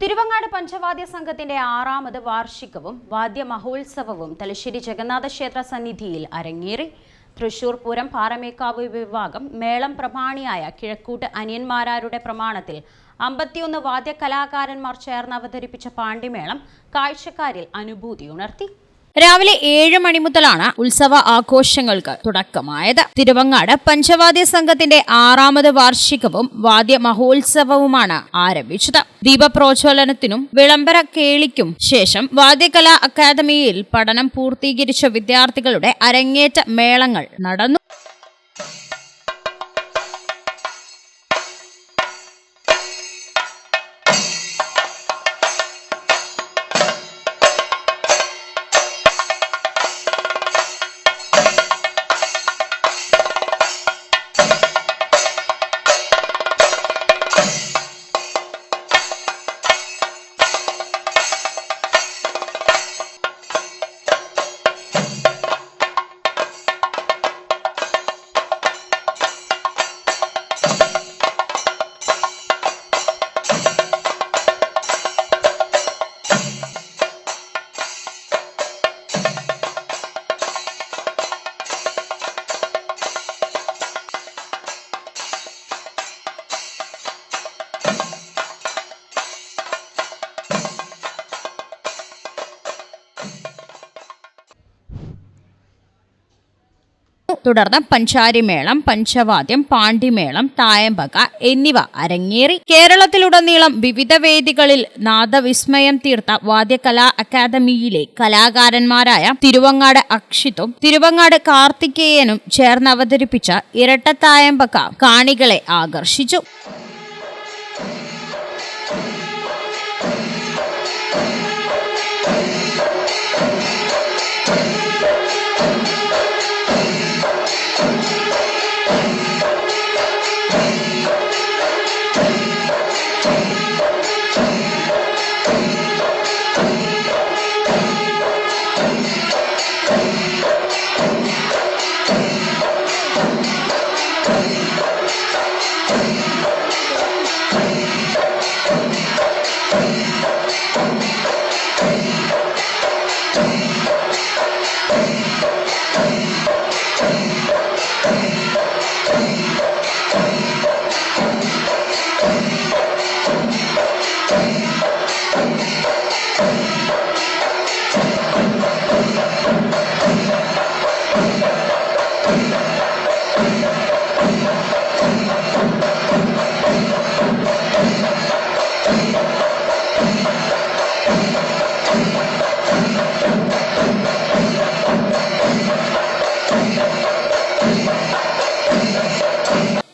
തിരുവങ്ങാട് പഞ്ചവാദ്യ സംഘത്തിന്റെ ആറാമത് വാർഷികവും വാദ്യ മഹോത്സവവും തലശ്ശേരി ജഗന്നാഥ ക്ഷേത്ര സന്നിധിയിൽ അരങ്ങേറി. തൃശൂർ പൂരം പാറമേക്കാവ് വിഭാഗം മേളം പ്രമാണിയായ കിഴക്കൂട്ട് അനിയന്മാരാരുടെ പ്രമാണത്തിൽ അമ്പത്തിയൊന്ന് വാദ്യ കലാകാരന്മാർ ചേർന്ന് അവതരിപ്പിച്ച പാണ്ടിമേളം കാഴ്ചക്കാരിൽ അനുഭൂതി ഉണർത്തി. രാവിലെ ഏഴ് മണി മുതലാണ് ഉത്സവ ആഘോഷങ്ങൾക്ക് തുടക്കമായത്. തിരുവങ്ങാട് പഞ്ചവാദ്യ സംഘത്തിന്റെ ആറാമത് വാർഷികവും വാദ്യ മഹോത്സവവുമാണ് ആരംഭിച്ചത്. ദീപപ്രോജ്വലനത്തിനും വിളംബര കേളിക്കും ശേഷം വാദ്യകലാ അക്കാദമിയിൽ പഠനം പൂർത്തീകരിച്ച വിദ്യാർത്ഥികളുടെ അരങ്ങേറ്റ മേളങ്ങൾ നടന്നു. തുടർന്ന് പഞ്ചാരിമേളം പഞ്ചവാദ്യം പാണ്ടിമേളം തായമ്പക എന്നിവ അരങ്ങേറി. കേരളത്തിലുടനീളം വിവിധ വേദികളിൽ നാദവിസ്മയം തീർത്ത വാദ്യകലാ അക്കാദമിയിലെ കലാകാരന്മാരായ തിരുവങ്ങാട് അക്ഷിത്തും തിരുവങ്ങാട് കാർത്തികേയനും ചേർന്ന് അവതരിപ്പിച്ച ഇരട്ടത്തായമ്പക കാണികളെ ആകർഷിച്ചു.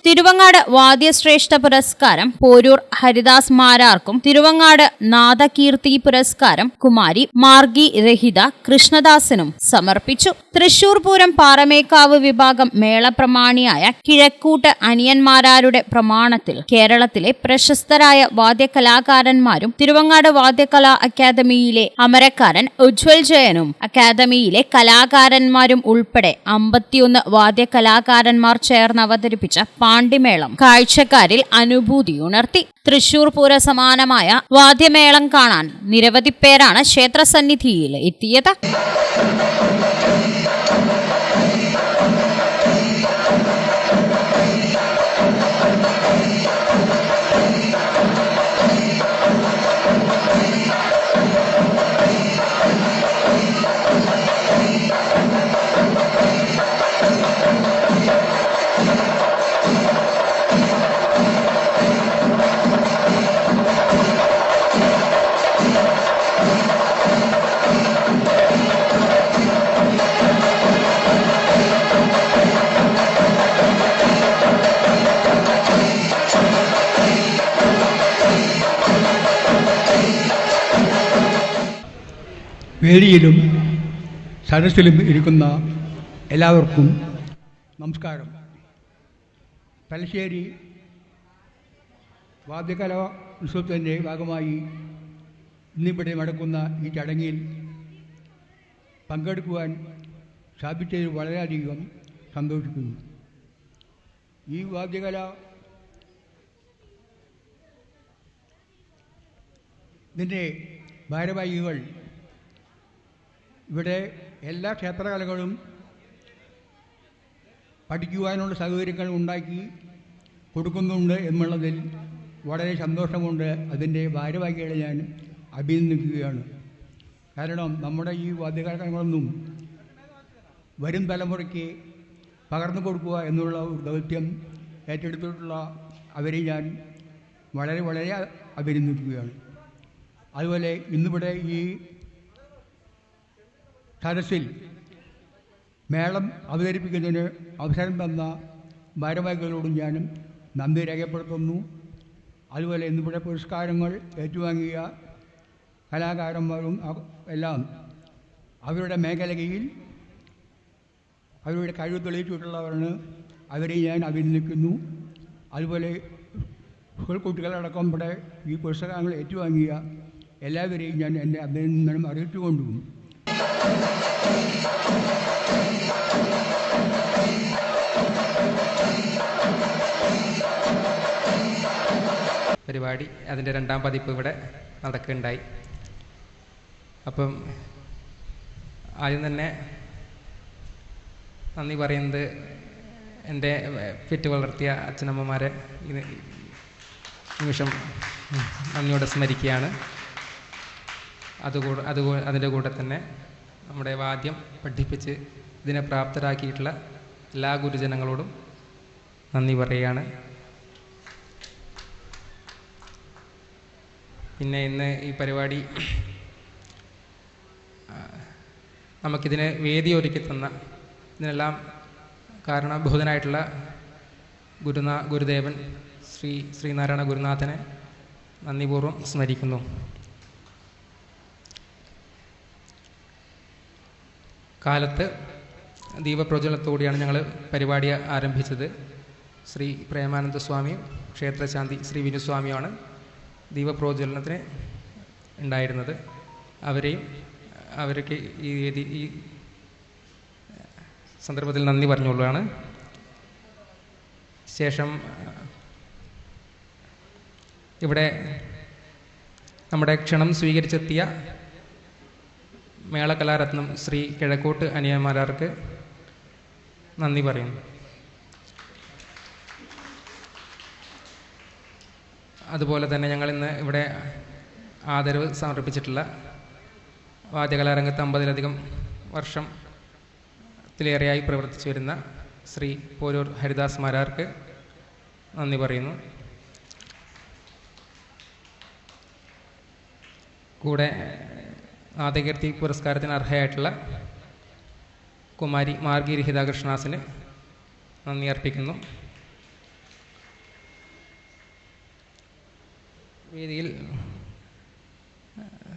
തിരുവങ്ങാട് വാദ്യശ്രേഷ്ഠ പുരസ്കാരം പോരൂർ ഹരിദാസ് മാരാർക്കും തിരുവങ്ങാട് നാദകീർത്തി പുരസ്കാരം കുമാരി മാർഗി രഹിത കൃഷ്ണദാസനും സമർപ്പിച്ചു. തൃശൂർ പൂരം പാറമേക്കാവ് വിഭാഗം മേളപ്രമാണിയായ കിഴക്കൂട്ട് അനിയന്മാരാരുടെ പ്രമാണത്തിൽ കേരളത്തിലെ പ്രശസ്തരായ വാദ്യകലാകാരന്മാരും തിരുവങ്ങാട് വാദ്യകലാ അക്കാദമിയിലെ അമരക്കാരൻ ഉജ്വൽ ജയനും അക്കാദമിയിലെ കലാകാരന്മാരും ഉൾപ്പെടെ അമ്പത്തിയൊന്ന് വാദ്യകലാകാരന്മാർ ചേർന്ന് അവതരിപ്പിച്ച പാണ്ടിമേളം കാഴ്ചക്കാരിൽ അനുഭൂതിയുണർത്തി തൃശൂർ പൂര സമാനമായ വാദ്യമേളം കാണാൻ നിരവധി പേരാണ് ക്ഷേത്രസന്നിധിയിൽ എത്തിയത്. വേദിയിലും സദസ്സിലും ഇരിക്കുന്ന എല്ലാവർക്കും നമസ്കാരം. തലശ്ശേരി വാദ്യകലാ ഉത്സവത്തിന്റെ ഭാഗമായി ഇന്നിവിടെ നടക്കുന്ന ഈ ചടങ്ങിൽ പങ്കെടുക്കുവാൻ സാധിച്ചതിൽ വളരെയധികം സന്തോഷിക്കുന്നു. ഈ വാദ്യകല ഇതിന്റെ ഭാരവാഹികൾ ഇവിടെ എല്ലാ ക്ഷേത്രകലകളും പഠിക്കുവാനുള്ള സൗകര്യങ്ങൾ ഉണ്ടാക്കി കൊടുക്കുന്നുണ്ട് എന്നുള്ളതിൽ വളരെ സന്തോഷമുണ്ട്. അതിന്റെ ഭാരവാഹികളെ ഞാൻ അഭിനന്ദിക്കുകയാണ്. കാരണം നമ്മുടെ ഈ വാദ്യകലകളൊന്നും വരും തലമുറയ്ക്ക് പകർന്നു കൊടുക്കുക എന്നുള്ള ഒരു ദൗത്യം ഏറ്റെടുത്തിട്ടുള്ള അവരെ ഞാൻ വളരെ വളരെ അഭിനന്ദിക്കുകയാണ്. അതുപോലെ ഇന്നിവിടെ ഈ സദസ്സിൽ മേളം അവതരിപ്പിക്കുന്നതിന് അവസരം തന്ന ഭാരവാഹികളോടും ഞാനും നന്ദി രേഖപ്പെടുത്തുന്നു. അതുപോലെ ഇന്നിവിടെ പുരസ്കാരങ്ങൾ ഏറ്റുവാങ്ങിയ കലാകാരന്മാരും എല്ലാം അവരുടെ മേഖലയിൽ അവരുടെ കഴിവ് തെളിയിച്ചിട്ടുള്ളവരാണ്. അവരെ ഞാൻ അഭിനന്ദിക്കുന്നു. അതുപോലെ സ്കൂൾ കുട്ടികളടക്കം ഇവിടെ ഈ പുസ്തകങ്ങൾ ഏറ്റുവാങ്ങിയ എല്ലാവരെയും ഞാൻ എന്റെ അഭിനന്ദനം അറിയിച്ചുകൊണ്ടും പരിപാടി അതിന്റെ രണ്ടാം പതിപ്പ് ഇവിടെ നടക്കുകയുണ്ടായി. അപ്പം ആദ്യം തന്നെ നന്ദി പറയുന്നത് എന്റെ ഫിറ്റ് വളർത്തിയ അച്ഛനമ്മമാരെ നിമിഷം നന്ദിയോടെ സ്മരിക്കുകയാണ്. അതുകൂടെ അതുകൂ അതിന്റെ കൂടെ തന്നെ നമ്മുടെ വാദ്യം പഠിപ്പിച്ച് ഇതിനെ പ്രാപ്തരാക്കിയിട്ടുള്ള എല്ലാ ഗുരുജനങ്ങളോടും നന്ദി പറയുകയാണ്. പിന്നെ ഇന്ന് ഈ പരിപാടി നമുക്കിതിന് വേദി ഒരുക്കി തന്ന ഇതിനെല്ലാം കാരണഭൂതനായിട്ടുള്ള ഗുരുനാ ഗുരുദേവൻ ശ്രീ ശ്രീനാരായണ ഗുരുനാഥനെ നന്ദിപൂർവം സ്മരിക്കുന്നു. കാലത്ത് ദീപപ്രജ്വലത്തോടെയാണ് ഞങ്ങൾ പരിപാടി ആരംഭിച്ചത്. ശ്രീ പ്രേമാനന്ദ സ്വാമിയും ക്ഷേത്രശാന്തി ശ്രീ വിനുസ്വാമിയുമാണ് ദീപപ്രോജ്വലനത്തിന് ഉണ്ടായിരുന്നത്. അവരെയും അവർക്ക് ഈ ഈ സന്ദർഭത്തിൽ നന്ദി പറഞ്ഞുകൊള്ളുകയാണ്. ശേഷം ഇവിടെ നമ്മുടെ ക്ഷണം സ്വീകരിച്ചെത്തിയ മേളകലാരത്നം ശ്രീ കിഴക്കോട്ട് അനിയന്മാരാർക്ക് നന്ദി പറയുന്നു. അതുപോലെ തന്നെ ഞങ്ങൾ ഇന്ന് ഇവിടെ ആദരവ് സമർപ്പിച്ചിട്ടുള്ള വാദ്യകലാരംഗത്ത് അമ്പതിലധികം വർഷം ത്തിലേറെയായി പ്രവർത്തിച്ചു വരുന്ന ശ്രീ പോരൂർ ഹരിദാസ് മാരാർക്ക് നന്ദി പറയുന്നു. കൂടെ ആദകീർത്തി പുരസ്കാരത്തിന് അർഹയായിട്ടുള്ള കുമാരി മാർഗി രഹിതാകൃഷ്ണാസിന് നന്ദി അർപ്പിക്കുന്നു. വേദിയിൽ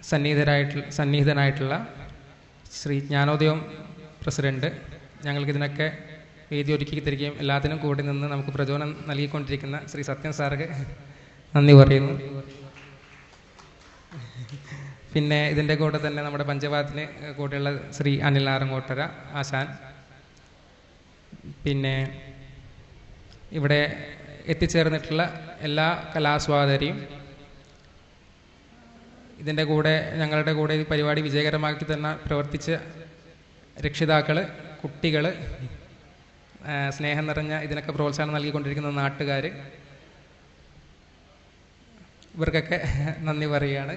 സന്നിഹിതരായിട്ടുള്ള സന്നിഹിതനായിട്ടുള്ള ശ്രീ ജ്ഞാനോദയം പ്രസിഡന്റ് ഞങ്ങൾക്കിതിനൊക്കെ വേദി ഒരുക്കി തരികയും എല്ലാത്തിനും കൂടി നിന്ന് നമുക്ക് പ്രചോദനം നൽകിക്കൊണ്ടിരിക്കുന്ന ശ്രീ സത്യൻ സാർക്ക് നന്ദി പറയുന്നു. പിന്നെ ഇതിന്റെ കൂടെ തന്നെ നമ്മുടെ പഞ്ചവാത്തിന് കൂടെയുള്ള ശ്രീ അനിൽ ആറങ്ങോട്ടര ആശാൻ. പിന്നെ ഇവിടെ എത്തിച്ചേർന്നിട്ടുള്ള എല്ലാ കലാസ്വാദരെയും ഇതിന്റെ കൂടെ ഞങ്ങളുടെ കൂടെ ഈ പരിപാടി വിജയകരമാക്കി തന്നെ പ്രവർത്തിച്ച രക്ഷിതാക്കൾ കുട്ടികൾ സ്നേഹം നിറഞ്ഞ ഇതിനൊക്കെ പ്രോത്സാഹനം നൽകിക്കൊണ്ടിരിക്കുന്ന നാട്ടുകാർ ഇവർക്കൊക്കെ നന്ദി പറയുകയാണ്.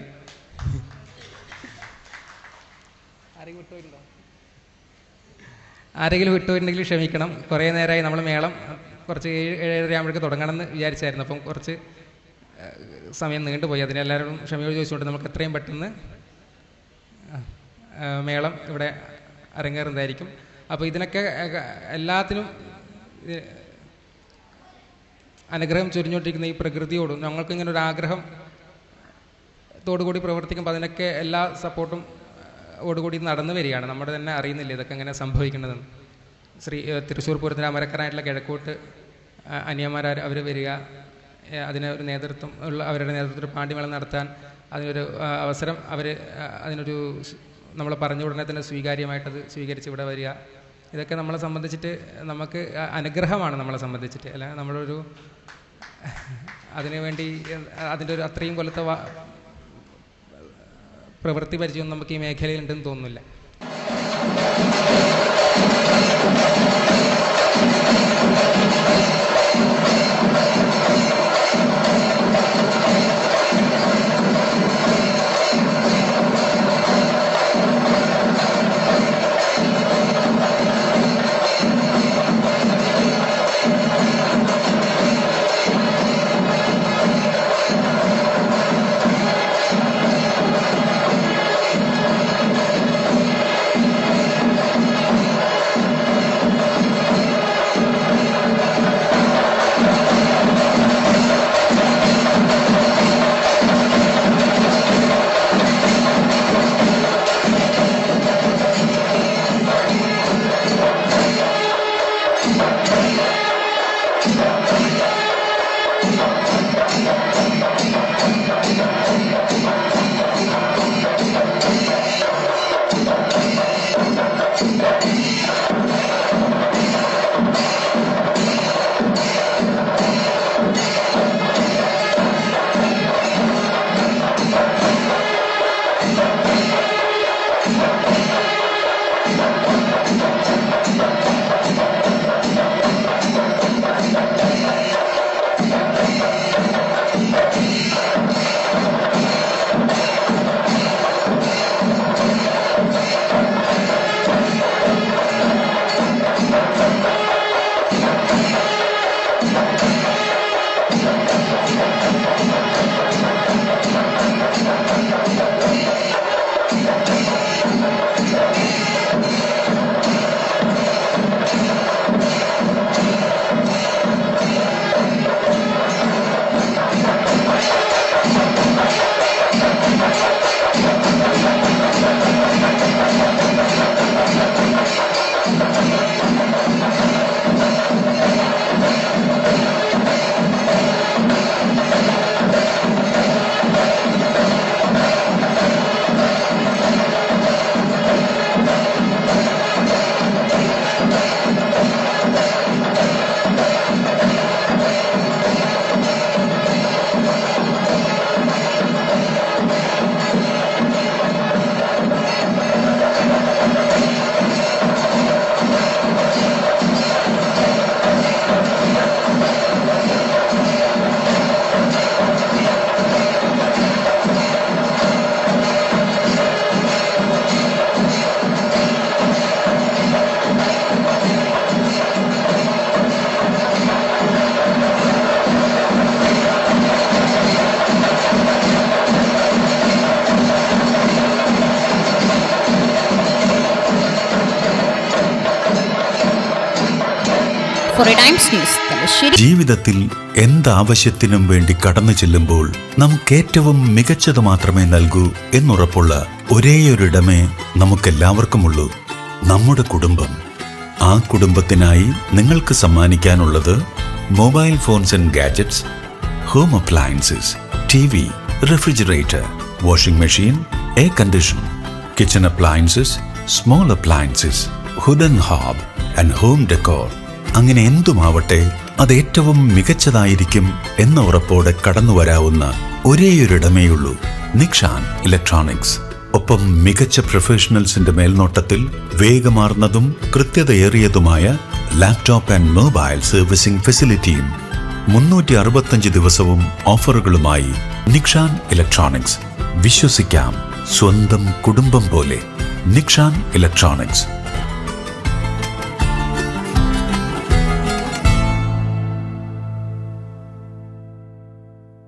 ആരെങ്കിലും വിട്ടുപോയിട്ടുണ്ടോ? ആരെങ്കിലും വിട്ടുപോയിട്ടുണ്ടെങ്കിൽ ക്ഷമിക്കണം. കുറേ നേരമായി നമ്മൾ മേളം കുറച്ച് ഏഴ് ഏഴര ആകുമ്പോഴേക്ക് തുടങ്ങണമെന്ന് വിചാരിച്ചായിരുന്നു. അപ്പം കുറച്ച് സമയം നീണ്ടുപോയി അതിനെല്ലാവരും ക്ഷമയോട് ചോദിച്ചുകൊണ്ട് നമുക്ക് എത്രയും പെട്ടെന്ന് മേളം ഇവിടെ അരങ്ങേറുന്നതായിരിക്കും. അപ്പോൾ ഇതിനൊക്കെ എല്ലാത്തിനും അനുഗ്രഹം ചൊരിഞ്ഞുകൊണ്ടിരിക്കുന്ന ഈ പ്രകൃതിയോടും ഞങ്ങൾക്ക് ഇങ്ങനെ ഒരു ആഗ്രഹം തോടുകൂടി പ്രവർത്തിക്കുമ്പോൾ അതിനൊക്കെ എല്ലാ സപ്പോർട്ടും ഓടുകൂടി നടന്നു വരികയാണ്. നമ്മുടെ തന്നെ അറിയുന്നില്ല ഇതൊക്കെ എങ്ങനെ സംഭവിക്കുന്നതെന്ന്. ശ്രീ തൃശ്ശൂർ പൂരത്തിന് അമരക്കാരായിട്ടുള്ള കിഴക്കോട്ട് അനിയന്മാർ അവർ വരിക അതിനെ ഒരു നേതൃത്വം ഉള്ള അവരുടെ നേതൃത്വത്തിൽ പാണ്ഡിമേളം നടത്താൻ അതിനൊരു അവസരം അവർ അതിനൊരു നമ്മൾ പറഞ്ഞ ഉടനെ തന്നെ സ്വീകാര്യമായിട്ടത് സ്വീകരിച്ച് ഇവിടെ വരിക. ഇതൊക്കെ നമ്മളെ സംബന്ധിച്ചിട്ട് നമുക്ക് അനുഗ്രഹമാണ് നമ്മളെ സംബന്ധിച്ചിട്ട്. അല്ല നമ്മളൊരു അതിനുവേണ്ടി അതിന്റെ ഒരു അത്രയും കൊല്ലത്തെ പ്രവൃത്തി പരിചയമൊന്നും നമുക്ക് ഈ മേഖലയിൽ ഉണ്ടെന്ന് തോന്നുന്നില്ല. തലശ്ശേരി ജീവിതത്തിൽ എന്താവശ്യത്തിനും വേണ്ടി കടന്നു ചെല്ലുമ്പോൾ നമുക്ക് ഏറ്റവും മികച്ചത് മാത്രമേ നൽകൂ എന്നുറപ്പുള്ള ഒരേയൊരിടമേ നമുക്കെല്ലാവർക്കുമുള്ളൂ. നമ്മുടെ കുടുംബം. ആ കുടുംബത്തിനായി നിങ്ങൾക്ക് സമ്മാനിക്കാനുള്ളത് mobile phones and gadgets home appliances T V refrigerator washing machine air condition kitchen appliances small appliances hood and hob and home decor. അങ്ങനെ എന്തുമാവട്ടെ അത് ഏറ്റവും മികച്ചതായിരിക്കും എന്ന ഉറപ്പോടെ കടന്നു വരാവുന്ന ഒരേയൊരിടമേയുള്ളൂ നിക്ഷാൻ ഇലക്ട്രോണിക്സ്. ഒപ്പം മികച്ച പ്രൊഫഷണൽസിന്റെ മേൽനോട്ടത്തിൽ വേഗമാർന്നതും കൃത്യതയേറിയതുമായ ലാപ്ടോപ്പ് ആൻഡ് മൊബൈൽ സർവീസിംഗ് ഫെസിലിറ്റിയും മുന്നൂറ്റി അറുപത്തഞ്ച് ദിവസവും ഓഫറുകളുമായി നിക്ഷാൻ ഇലക്ട്രോണിക്സ്. വിശ്വസിക്കാം സ്വന്തം കുടുംബം പോലെ നിക്ഷാൻ ഇലക്ട്രോണിക്സ്.